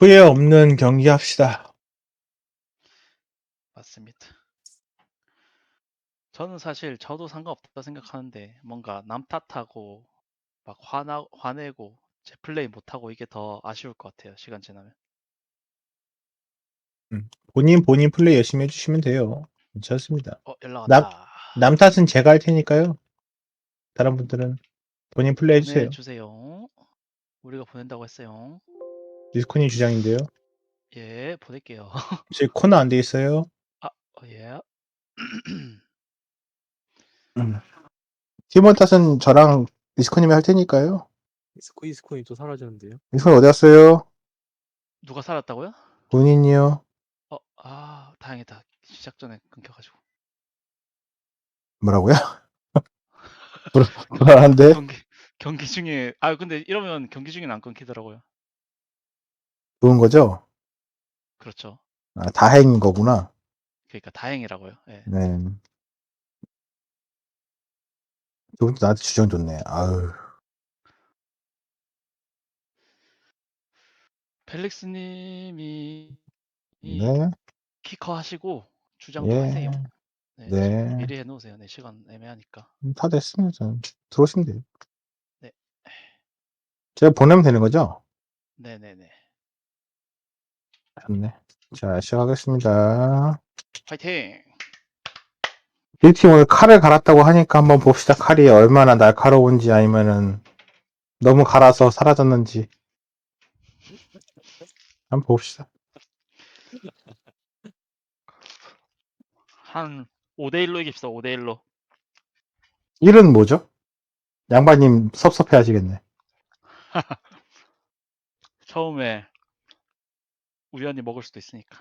후회 없는 경기 합시다. 맞습니다. 저는 사실 저도 상관없다 생각하는데 뭔가 남 탓하고 막 화나 화내고 제 플레이 못하고 이게 더 아쉬울 것 같아요. 시간 지나면. 본인 본인 플레이 열심히 해주시면 돼요. 괜찮습니다. 어 연락 남- 왔다. 남 탓은 제가 할 테니까요. 다른 분들은 본인 플레이 해주세요. 보내주세요. 우리가 보낸다고 했어요. 디스코님 주장인데요. 예, 보낼게요. 제 코너 안 돼 있어요. 어, 예. 팀원 탓은 저랑 디스코님이 할 테니까요. 이스코 이스코이 또 사라졌는데요. 디스코 어디 갔어요? 누가 살았다고요? 본인이요. 어, 아, 다행이다. 시작 전에 끊겨가지고. 뭐라고요? 불안한데? 경기 경기 중에 아 근데 이러면 경기 중에는 안 끊기더라고요. 좋은 거죠? 그렇죠. 아, 다행인 거구나. 그러니까 다행이라고요. 예. 네. 저분도 나한테 주장 좋네. 아유. 펠릭스 님이 이 네. 키커 하시고 주장도 예. 하세요. 네, 네. 미리 해 놓으세요. 네, 시간 애매하니까. 다 됐습니다. 들어오시면 돼요. 네. 제가 보내면 되는 거죠? 네네네. 좋네. 자, 시작하겠습니다. 화이팅! 빌팀 오늘 칼을 갈았다고 하니까 한번 봅시다. 칼이 얼마나 날카로운지 아니면은 너무 갈아서 사라졌는지. 한번 봅시다. 한 5대1로 이깁시다. 5대1로. 일은 뭐죠? 양반님 섭섭해 하시겠네. 처음에 우연히 먹을 수도 있으니까.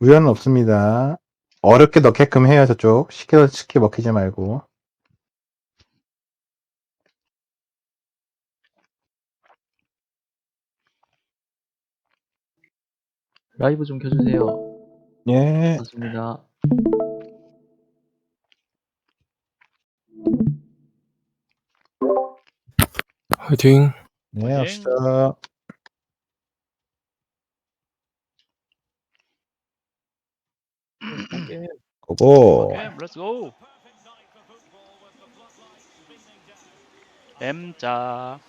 우연은 없습니다. 어렵게 넣게끔 해요, 저쪽. 쉽게, 쉽게 먹히지 말고. 라이브 좀 켜주세요. 예. 맞습니다. 화이팅. 네! 합시다. 게임 고고. 오케이, 렛츠 고! M자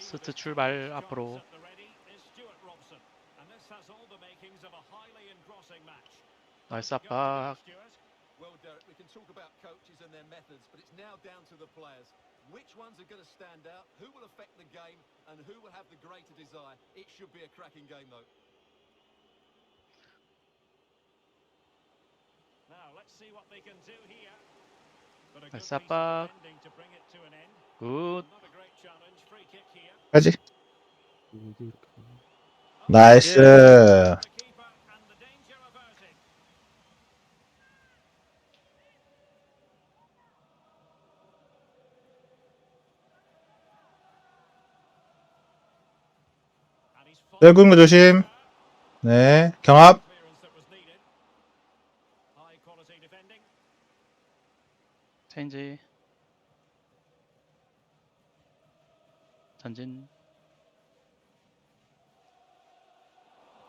스트 출발 앞으로 나이스 압박 Well, Derek, we can talk about coaches and their methods, but it's now down to the players. Which ones are going to stand out? Who will affect the game? And who will have the greater desire? It should be a cracking game, though. Now let's see what they can do here. But a good 나이스 piece of 압박 defending to bring it to end. 굿. 까지. 나이스. 넓은 거 조심. 네. 경합. 체인지 전진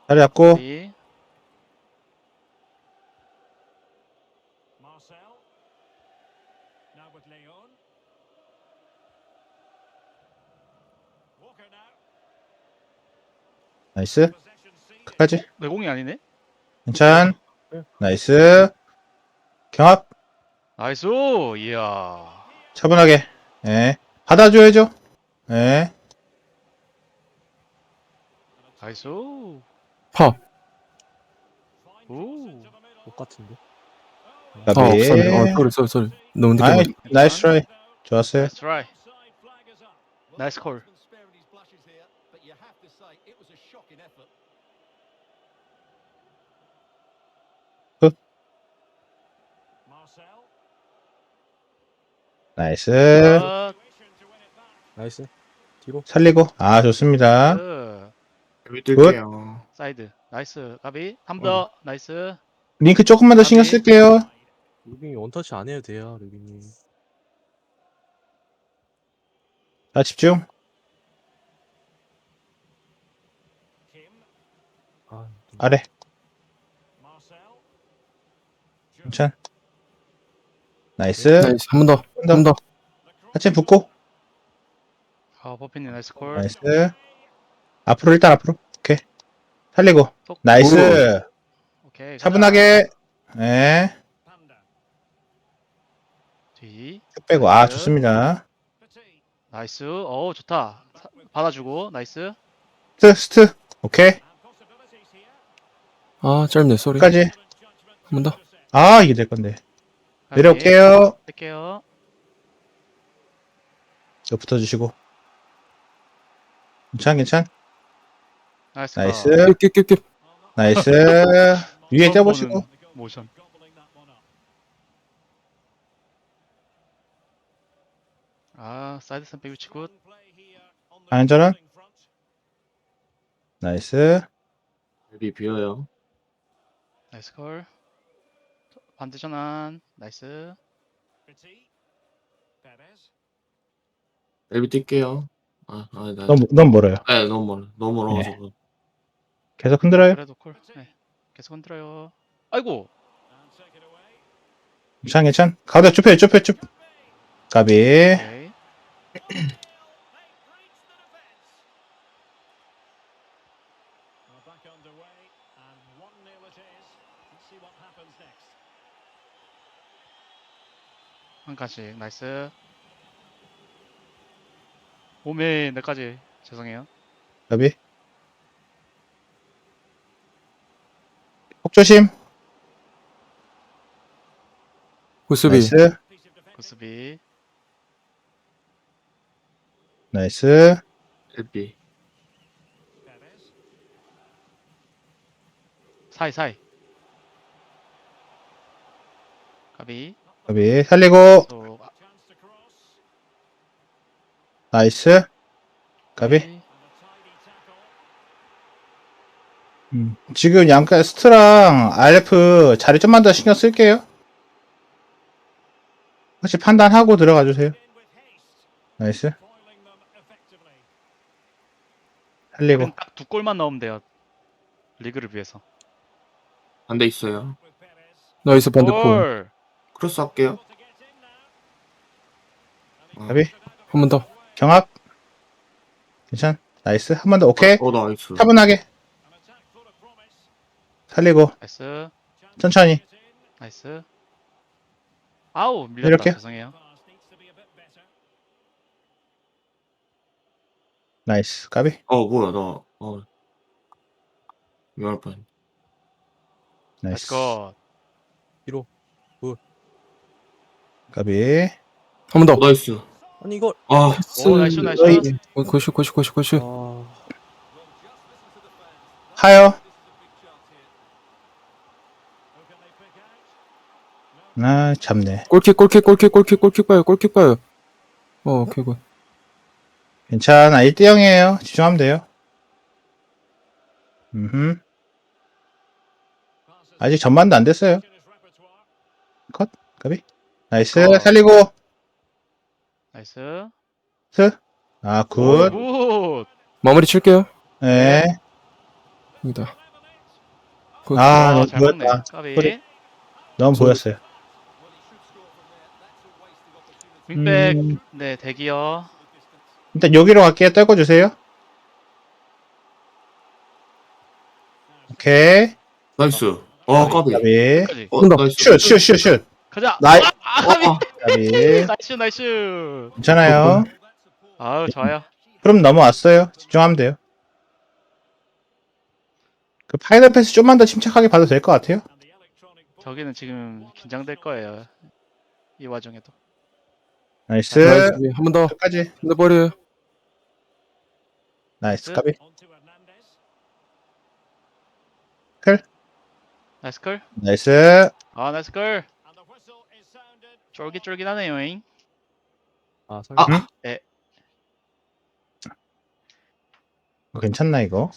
자리 잡고. 나이스. 끝까지. 내공이 아니네? 괜찮. 나이스. 경합. 나이스 이야 차분하게. 예. 받아줘야죠. 예. 나이스 파. 오 똑 같은데. 파 가비. 없었네. 어, 쏘리, 쏘리, 쏘리. 너무 늦게 맞 나이스 트라이. 좋았어요. 나이스 트라이 is up. 나이스. 굿. 나이스. 뒤로. 살리고. 아, 좋습니다. 굿. 여기 뜰게요. 사이드 나이스 가비 한더 나이스 링크 조금만 더 신경 쓸게요. 루빙이 원터치 안 해도 돼요, 루빙이. 자, 집중. 아, 아래. 괜찮. 나이스. 나이스 한 번 더. 한 번 더. 하체 붙고. 아 버피님 나이스 콜. 나이스. 앞으로 일단 앞으로. 오케이. 살리고. 톡. 나이스. 오케이. 가자. 차분하게. 예. 뒤. 쭉 빼고. 아, 좋습니다. 나이스. 어우 좋다. 사- 받아주고 나이스. 스트, 스트. 오케이. 아 짧네 쏘리. 끝까지. 한 번 더. 아, 이게 될 건데. 내려올게요. 뺄게요. 이거 붙어주시고. 괜찮, 괜찮. 나이스. 나이스. 컷. 깁깁깁. 나이스. 위에. 보는 모션. 아 사이드 선백 위치 굿. Good play here on the 안전한. 나이스. 비 비어요. 나이스 콜. 반대 전환. 나이스. 앱이 뛸게요. 아, 아, 나. 너무, 너무 멀어요. 네, 너무 멀어. 너무 멀어가지고. 계속 흔들어요. 그래도 콜. 네. 계속 흔들어요. 아이고. 괜찮, 괜찮. 가운데 좁혀요, 좁혀, 좁. 까비. 오케이. 칸씩. 나이스. 오메 내까지 죄송해요. 까비. 폭 조심. 구수비. 나이스. 구스비. 나이스. Perez, 사이 사이. 가비. 까비. 살리고. 또 나이스. tidy tackle. 음, 지금 양가 스트랑 RF 자리 좀만 더 신경 쓸게요. 혹시 판단하고 들어가 주세요. 나이스. 살리고. 딱두 골만 넣으면 돼요. 리그를 위해서. 안 돼 있어요. 나이스 반대골. 골. 크로스 할게요. to get in now. 까비. 한 번 더. 경합. 괜찮. 나이스. 한 번 더. 오케이. 어, 나이스. 차분하게. 살리고. 나이스. 천천히. 나이스. 아우 밀렸다. 이렇게? 죄송해요. 나이스. 까비. 어, 뭐야, 나. 어. 위험할 뻔. 나이스 나이스. 컷. 까비. 한번 어, 더. 나이스. 아니 이걸 아, 오 나이스 나이스. 어, 고슈 고슈 고슈 고슈. 아, out? 아, 잡네. 골킥 골킥 골킥 골킥 골킥 봐요. 골킥 봐요. 어, 오케이 굿. 괜찮아. 1대 0이에요. 집중하면 돼요. 음. Passes 아직 전반도 안 됐어요. repertoire. 까비. 나이스. 어. 살리고. 나이스. 스. 아, 굿. 굿. 마무리 칠게요. 예. 여기다. 굿. 아, 아, 너무 잘 먹네. 보였다. 까비. 소리. 너무 보였어요. 윙백. 음. 네 대기요. 일단 여기로 갈게요. 떨궈 주세요. 오케이. 나이스. 어, 까비. 까비. 어, 더. 나이스. 슛, 슛, 슛, 슛. 가자. 나이, 아, 까비. 까비. 나이스 나이스. 괜찮아요. 아우 좋아요. 그럼 넘어왔어요. 집중하면 돼요. 그 파이널 패스 좀만 더 침착하게 봐도 될 것 같아요. 저기는 지금 긴장될 거예요. 이 와중에도. 나이스. 한 번 더. 끝까지. 흔들버려요. 나이스. 까비. 나이스 걸. 나이스. 아 나이스 걸. And the whistle is sounded. 쫄깃쫄깃하네요. 아 설마. 아. 어, 괜찮나, 이거?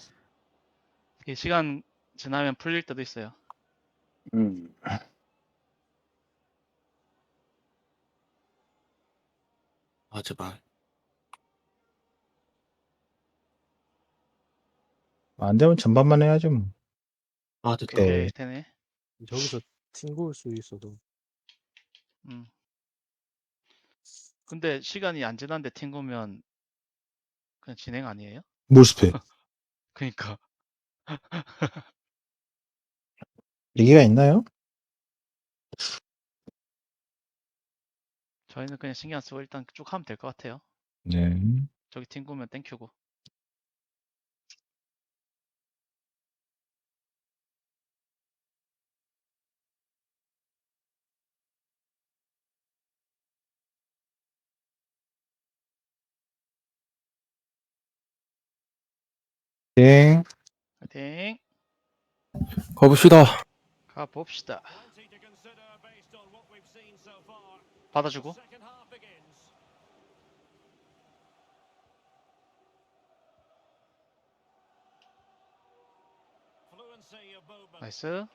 이 시간 지나면 풀릴 때도 있어요. 음. 아, 제발. 안 되면 전반만 해야죠. 뭐. 아, 오케이, 됐다. 네. 되네. 저기서 튕고올 수 있어도 음. 근데 시간이 안 지났는데 튕구면 그냥 진행 아니에요? 몰스페. 그니까 얘기가 있나요? 저희는 그냥 신경 안 쓰고 일단 쭉 하면 될 것 같아요. 네. 저기 튕구면 땡큐고. 네. 화이팅! 가봅시다. 가봅시다. 받아주고. 나이스.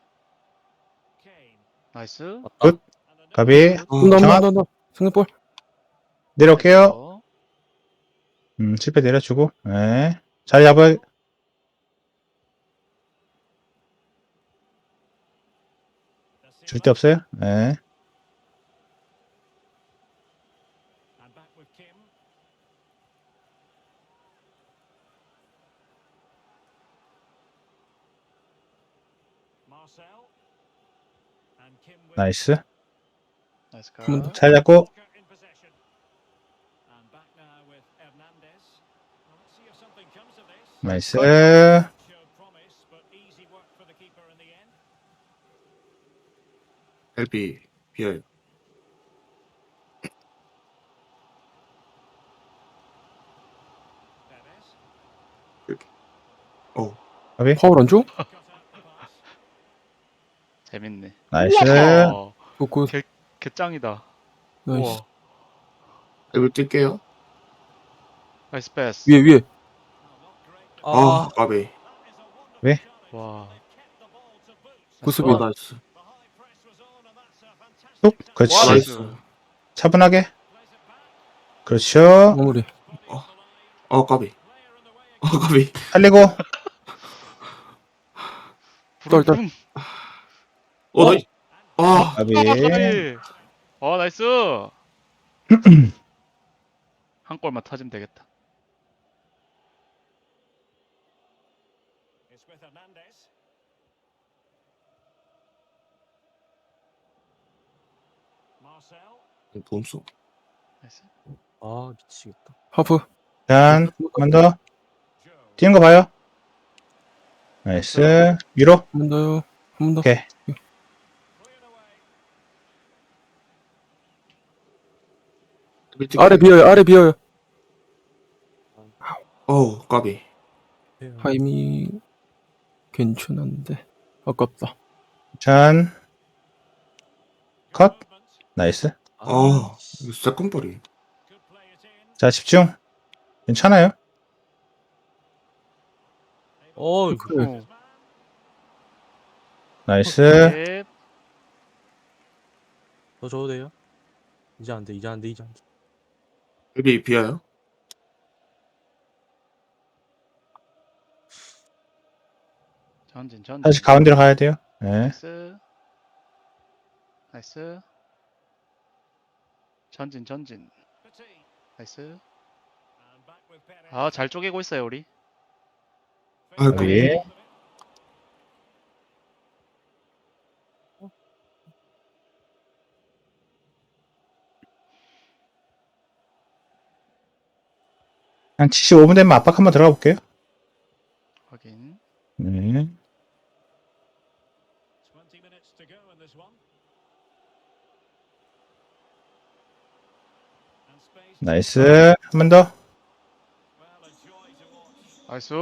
나이스. a 가비. 한다 정확. 한다 한다. 승리볼. 내려올게요. 어, 음, 실패 내려주고. 네. 잘 잡아. 줄데 없어요? 네. And back with Kim. Marcel. And Kim with 나이스. 나이스. 가. 잘 잡고. Possession. LB 비어요. 어, 파울 안 줘? 재밌네. 나이스. 우와, 굿굿. 개짱이다. 나이스. 우와. LB 뛸게요. 나이스 패스. 위에 위에. 아, 까비. 왜? 와. 구수비. 아, 나이스. 쏙. 그렇지. 와, 나이스. 차분하게. 그렇죠. 마무리. 어, 까비. 어, 까비. 살리고. 떨, 떨. 음, 어, 나이스. 아, 가비. 까비. 어 나이스. 한 골만 터지면 되겠다. 나이스. 아 미치겠다. 하프. 짠. 한번 더. Joe. 뛰는 거 봐요. 나이스. 위로. 한 번 더요. 한 번 더. 오케이. 아래 비어요. 아래 비어요. 어우, 까비. 하임이 괜찮은데 아깝다. 짠. 컷. 나이스. 아, 이거. Could play it in. 자, 집중. 괜찮아요. 어 그래. 어. 나이스. 예. 더 줘도 돼요? 이제 안 돼. 이제 안 돼. 이제 안 돼. LB 비어요. 전진 전진. 다시 가운데로 가야 돼요. 네. 나이스. 나이스. 전진 전진. 나이스. Perez. 아잘 쪼개고 있어요 우리. 아이고. 예. 한 75분 되면 압박 한번 들어가 볼게요. 확인. 네. 나이스. 한 번 더. 나이스.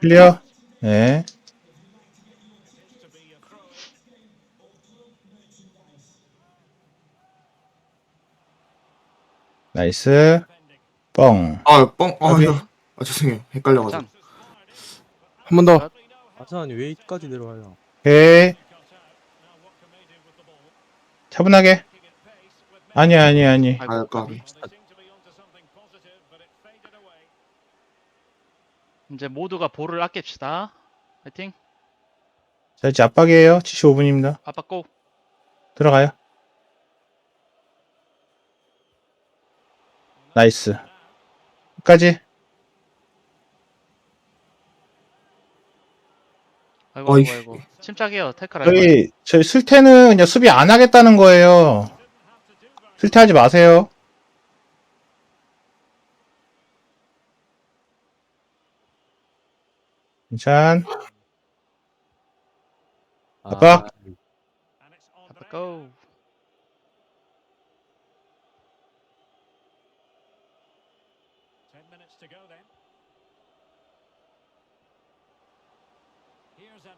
클리어. 네. 나이스. 뻥. 아, 뻥. 아. 아, 죄송해요. 헷갈려가지고. 짠. 한번 더. 아스나니 왜 이까지 내려와요? 오케이. 차분하게. 아니, 아니, 아니. 아이고, 아, 까비. 이제 모두가 볼을 아낍시다. 파이팅. 자, 이제 압박이에요. 75분입니다. 아빠 고. 들어가요. 나이스. 끝까지. 아이고. 아이고 아이고. 침착해요. 태클 할거 저희, 저희 슬태는 그냥 수비 안 하겠다는 거예요. 슬태하지 마세요. 괜찮. 아빠? 아, 아빠 고.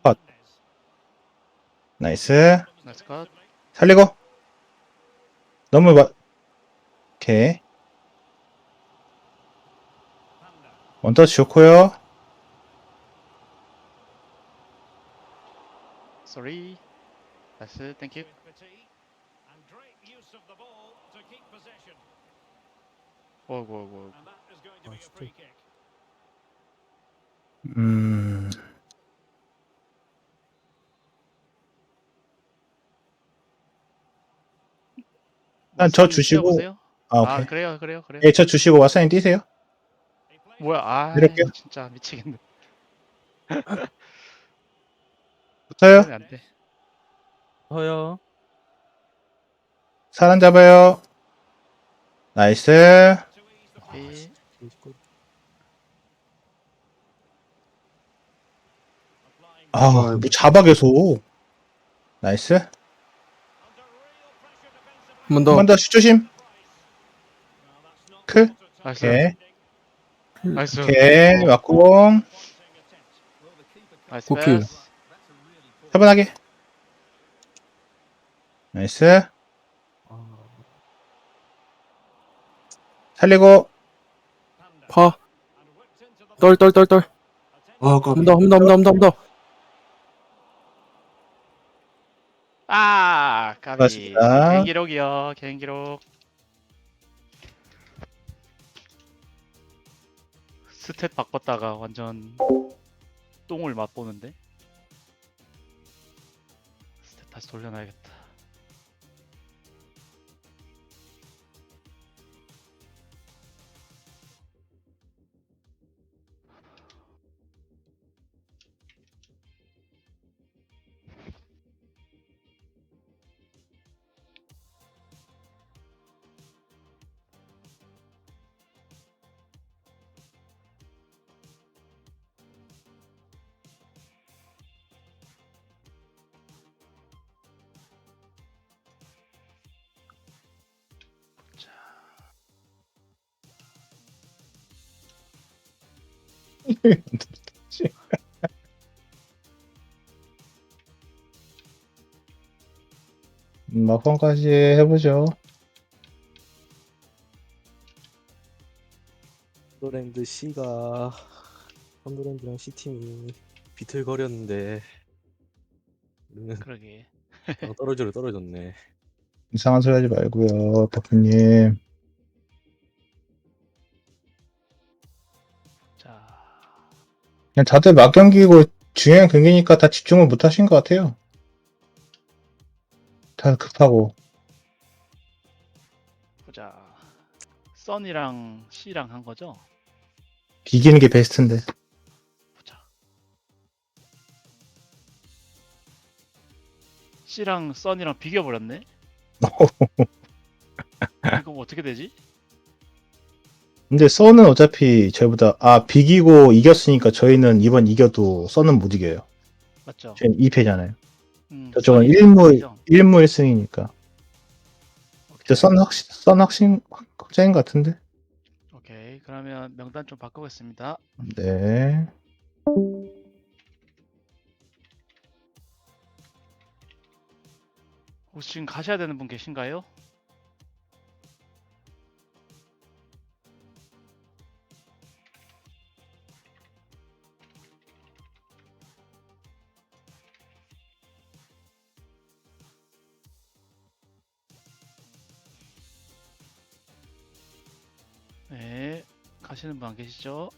Hernandez. 나이스. 나이스 컷. 살리고. 너무 마, 오케이. 원터치 좋고요 쏘리. 나이스. 땡큐. And great use of the ball to keep possession. 어이구 어이구. And that is going to be a Nice free kick. 음. 일단 저 주시고. 뛰어보세요. 아, 아, 오케이. 그래요 그래요 그래요. 예, 저 주시고 와사인 뛰세요. 뭐야 아 이렇게요? 진짜 미치겠네. 붙어요. 안 돼. 허요. 사람 잡아요. 나이스. 아, 뭐 잡아 계속. 나이스. 한번한 더. 번더 슛 조심. Well, that's not 클. 나이스. 오케이. 나이스. 오케이. 맞고. 나이스. 패스. 차분하게. 나이스. 아, 살리고. 파. 떨, 떨, 떨, 떨. 아, 한. 번 더, 한 번 더, 한 번 더, 한 번 더. 아 까비. 고맙습니다. 개인 기록이요. 개인 기록. 스탯 바꿨다가 완전 똥을 맛보는데. 스탯 다시 돌려놔야겠다. 막판까지 해보죠. 썬더랜드 C가 썬더랜드랑 C팀이 비틀거렸는데 그러게. 어, 떨어지려 떨어졌네. 이상한 소리 하지 말고요, 버프님. 그냥 다들 막 경기고 중요한 경기니까 다 집중을 못 하신 것 같아요. 다 급하고. 보자. 써니랑 C랑 한 거죠? 비기는 게 베스트인데. 보자. C랑 써니랑 비겨버렸네? 이거 뭐 어떻게 되지? 근데 써는 어차피 저희보다, 아, 비기고 이겼으니까 저희는 이번 이겨도 써는 못 이겨요. 맞죠? 저희는 2패잖아요. 음, 저쪽은 써니 1무, 이기죠? 1무 1승이니까. 오케이. 썬 확신, 썬 확신, 확정인 것 같은데? 오케이. 그러면 명단 좀 바꾸겠습니다. 네. 혹시 지금 가셔야 되는 분 계신가요? 네, 가시는 분안 계시죠?